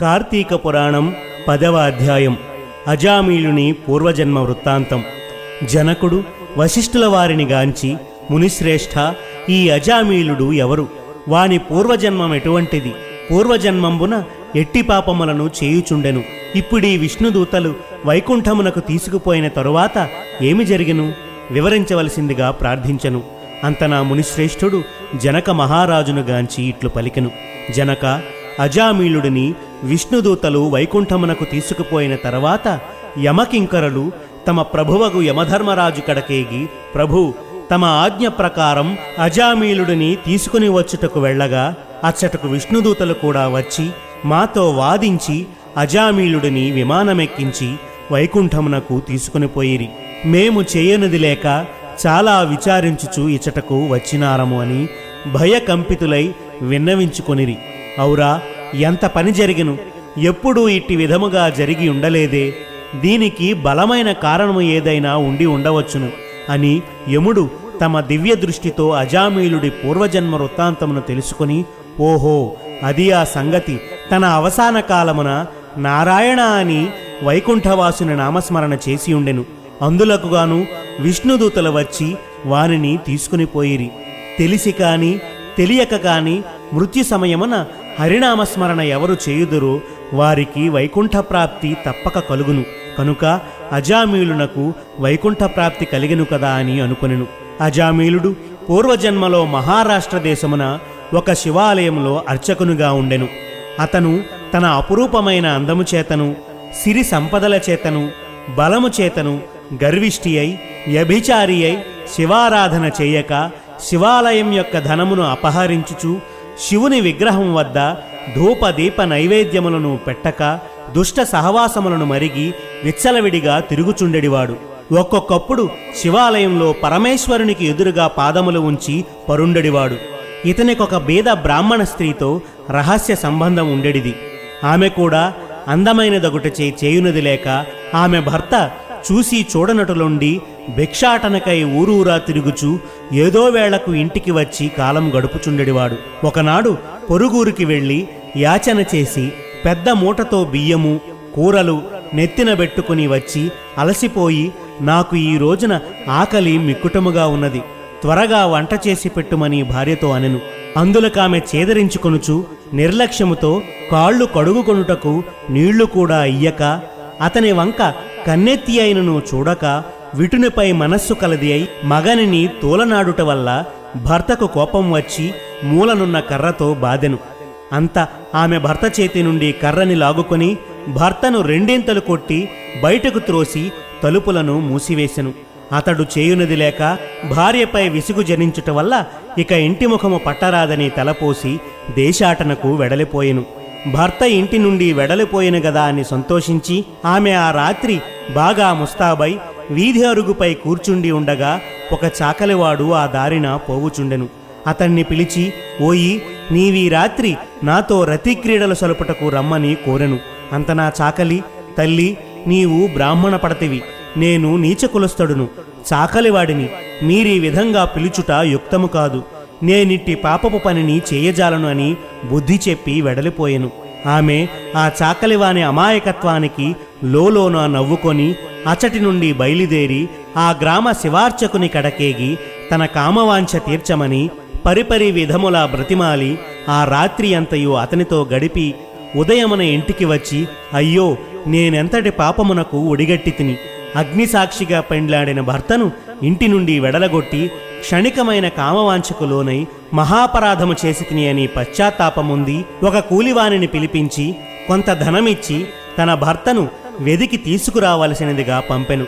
కార్తీక పురాణం పదవ అధ్యాయం. అజామీలుని పూర్వజన్మ వృత్తాంతం. జనకుడు వశిష్ఠుల వారిని గాంచి మునిశ్రేష్ఠ ఈ అజామీలుడు ఎవరు? వాని పూర్వజన్మం ఎటువంటిది? పూర్వజన్మంబున ఎట్టి పాపములను చేయుచుండెను. ఇప్పుడీ విష్ణుదూతలు వైకుంఠమునకు తీసుకుపోయిన తరువాత ఏమి జరిగెను? వివరించవలసిందిగా ప్రార్థించెను. అంతనా మునిశ్రేష్ఠుడు జనక మహారాజును గాంచి ఇట్లు పలికెను. జనక అజామీలుడిని విష్ణుదూతలు వైకుంఠమునకు తీసుకుపోయిన తర్వాత యమకింకరులు తమ ప్రభువగు యమధర్మరాజు కడకేగి ప్రభు తమ ఆజ్ఞ ప్రకారం అజామీలుడిని తీసుకుని వచ్చుటకు వెళ్ళగా అచ్చటకు విష్ణుదూతలు కూడా వచ్చి మాతో వాదించి అజామీలుడిని విమానమెక్కించి వైకుంఠమునకు తీసుకుని పోయిరి. మేము చేయనిది లేక చాలా విచారించుచు ఇచ్చటకు వచ్చినారము అని భయకంపితులై విన్నవించుకొనిరి. ఔరా ఎంత పని జరిగిను? ఎప్పుడూ ఇట్టి విధముగా జరిగి ఉండలేదే. దీనికి బలమైన కారణము ఏదైనా ఉండి ఉండవచ్చును అని యముడు తమ దివ్య దృష్టితో అజామీలుడి పూర్వజన్మ వృత్తాంతమును తెలుసుకుని ఓహో అది ఆ సంగతి. తన అవసాన కాలమున నారాయణ అని వైకుంఠవాసుని నామస్మరణ చేసి ఉండెను. అందులకుగాను విష్ణుదూతలు వచ్చి వానిని తీసుకుని పోయిరి. తెలిసి కాని తెలియక కాని మృత్యు సమయమున హరినామస్మరణ ఎవరు చేయుదురో వారికి వైకుంఠ ప్రాప్తి తప్పక కలుగును. కనుక అజామీలునకు వైకుంఠ ప్రాప్తి కలిగెను కదా అని అనుకొనెను. అజామీలుడు పూర్వజన్మలో మహారాష్ట్ర దేశమున ఒక శివాలయంలో అర్చకునుగా ఉండెను. అతను తన అపురూపమైన అందము చేతను సిరి సంపదల చేతను బలము చేతను గర్విష్టి అయి వ్యభిచారి అయి శివారాధన చేయక శివాలయం యొక్క ధనమును అపహరించుచు శివుని విగ్రహం వద్ద ధూప దీప నైవేద్యములను పెట్టక దుష్ట సహవాసములను మరిగి విచ్చలవిడిగా తిరుగుచుండెడివాడు. ఒక్కొక్కప్పుడు శివాలయంలో పరమేశ్వరునికి ఎదురుగా పాదములు ఉంచి పరుండెడివాడు. ఇతనికొక బీద బ్రాహ్మణ స్త్రీతో రహస్య సంబంధం ఉండెడిది. ఆమె కూడా అందమైనదొకటిచే చేయునది లేక ఆమె భర్త చూసి చూడనటులుండి భిక్షాటనకై ఊరూరా తిరుగుచూ ఏదో వేళకు ఇంటికి వచ్చి కాలం గడుపుచుండెడివాడు. ఒకనాడు పొరుగురికి వెళ్ళి యాచన చేసి పెద్ద మూటతో బియ్యము కూరలు నెత్తిన పెట్టుకుని వచ్చి అలసిపోయి నాకు ఈ రోజున ఆకలి మిక్కుటముగా ఉన్నది. త్వరగా వంట చేసి పెట్టుమని భార్యతో అనెను. అందులకామె చేదరించుకొనుచు నిర్లక్ష్యముతో కాళ్ళు కడుగుకొనుటకు నీళ్ళు కూడా ఇయ్యక అతని వంక కన్నెత్తి అయినను చూడక విటునిపై మనస్సు కలది అయి మగనిని తోలనాడుట వల్ల భర్తకు కోపం వచ్చి మూలనున్న కర్రతో బాధెను. అంత ఆమె భర్త చేతి నుండి కర్రని లాగుకొని భర్తను రెండింతలు కొట్టి బయటకు త్రోసి తలుపులను మూసివేశెను అతడు చేయునది లేక భార్యపై విసుగు జనించుట వల్ల ఇక ఇంటి ముఖము పట్టరాదని తలపోసి దేశాటనకు వెడలిపోయెను. భర్త ఇంటి నుండి వెడలిపోయిన గదా అని సంతోషించి ఆమె ఆ రాత్రి బాగా ముస్తాబై వీధి అరుగుపై కూర్చుండి ఉండగా ఒక చాకలివాడు ఆ దారిన పోవుచుండెను. అతన్ని పిలిచి ఓయి నీవీ రాత్రి నాతో రతిక్రీడలు సలుపుటకు రమ్మని కోరెను. అంత నా చాకలి తల్లి నీవు బ్రాహ్మణ పడతివి. నేను నీచకులస్తుడును చాకలివాడిని మీరీ విధంగా పిలుచుట యుక్తము కాదు. నేనిట్టి పాపపు పనిని చేయజాలను అని బుద్ధి చెప్పి వెడలిపోయెను. ఆమె ఆ చాకలివాని అమాయకత్వానికి లోలోన నవ్వుకొని అచటి నుండి బయలుదేరి ఆ గ్రామ శివార్చకుని కడకేగి తన కామవాంఛ తీర్చమని పరిపరి విధముల బ్రతిమాలి ఆ రాత్రి అంతయు అతనితో గడిపి ఉదయమున ఇంటికి వచ్చి అయ్యో నేనెంతటి పాపమునకు ఒడిగట్టి తిని అగ్నిసాక్షిగా పెండ్లాడిన భర్తను ఇంటి నుండి వెడలగొట్టి క్షణికమైన కామవాంఛకు లోనై మహాపరాధము చేసి తిని అని పశ్చాత్తాపముంది ఒక కూలివానిని పిలిపించి కొంత ధనమిచ్చి తన భర్తను వెదికి తీసుకురావలసినదిగా పంపెను.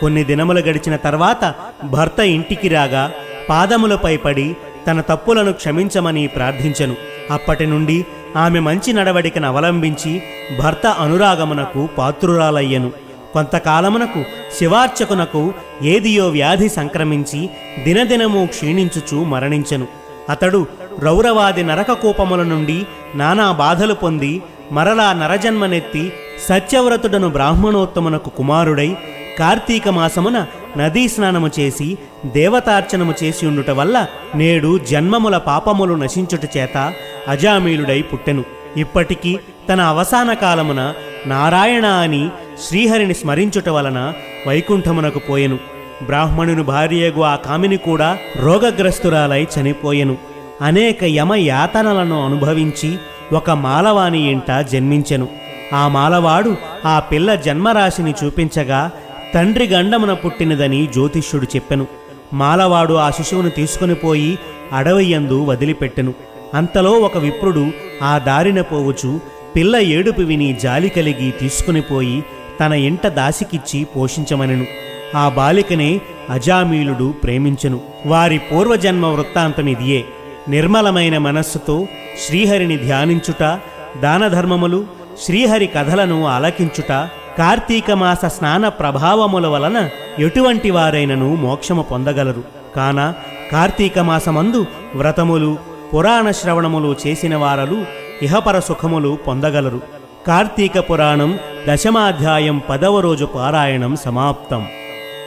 కొన్ని దినములు గడిచిన తర్వాత భర్త ఇంటికి రాగా పాదములపై పడి తన తప్పులను క్షమించమని ప్రార్థించెను. అప్పటి నుండి ఆమె మంచి నడవడికను అవలంబించి భర్త అనురాగమునకు పాత్రురాలయ్యను. కొంతకాలమునకు శివార్చకునకు ఏదియో వ్యాధి సంక్రమించి దినదినము క్షీణించుచు మరణించెను. అతడు రౌరవాది నరక కూపముల నుండి నానా బాధలు పొంది మరలా నరజన్మనెత్తి సత్యవ్రతుడను బ్రాహ్మణోత్తమునకు కుమారుడై కార్తీక మాసమున నదీ స్నానము చేసి దేవతార్చనము చేసి ఉండుట వల్ల నేడు జన్మముల పాపములు నశించుట చేత అజామీలుడై పుట్టెను. ఇప్పటికీ తన అవసాన కాలమున నారాయణ అని శ్రీహరిని స్మరించుట వలన వైకుంఠమునకు పోయెను. బ్రాహ్మణుని భార్యగు ఆ కామిని కూడా రోగగ్రస్తురాలై చనిపోయెను. అనేక యమ యాతనలను అనుభవించి ఒక మాలవాని ఇంట జన్మించెను. ఆ మాలవాడు ఆ పిల్ల జన్మరాశిని చూపించగా తండ్రి గండమున పుట్టినదని జ్యోతిష్యుడు చెప్పెను. మాలవాడు ఆ శిశువును తీసుకుని పోయి అడవయ్యందు వదిలిపెట్టెను. అంతలో ఒక విప్రుడు ఆ దారిన పోవుచు పిల్ల ఏడుపు విని జాలి కలిగి తీసుకుని పోయి తన ఇంట దాసికిచ్చి పోషించమనెను. ఆ బాలికనే అజామీలుడు ప్రేమించెను. వారి పూర్వజన్మ వృత్తాంతం ఇదియే నిర్మలమైన మనస్సుతో శ్రీహరిని ధ్యానించుట దానధర్మములు శ్రీహరి కథలను ఆలకించుట కార్తీక మాస స్నాన ప్రభావముల వలన ఎటువంటి వారైనను మోక్షము పొందగలరు. కాన కార్తీక మాసమందు వ్రతములు పురాణ శ్రవణములు చేసిన వారలు ఇహపర సుఖములు పొందగలరు. కార్తీక పురాణం దశమాధ్యాయం పదవ రోజు పారాయణం సమాప్తం.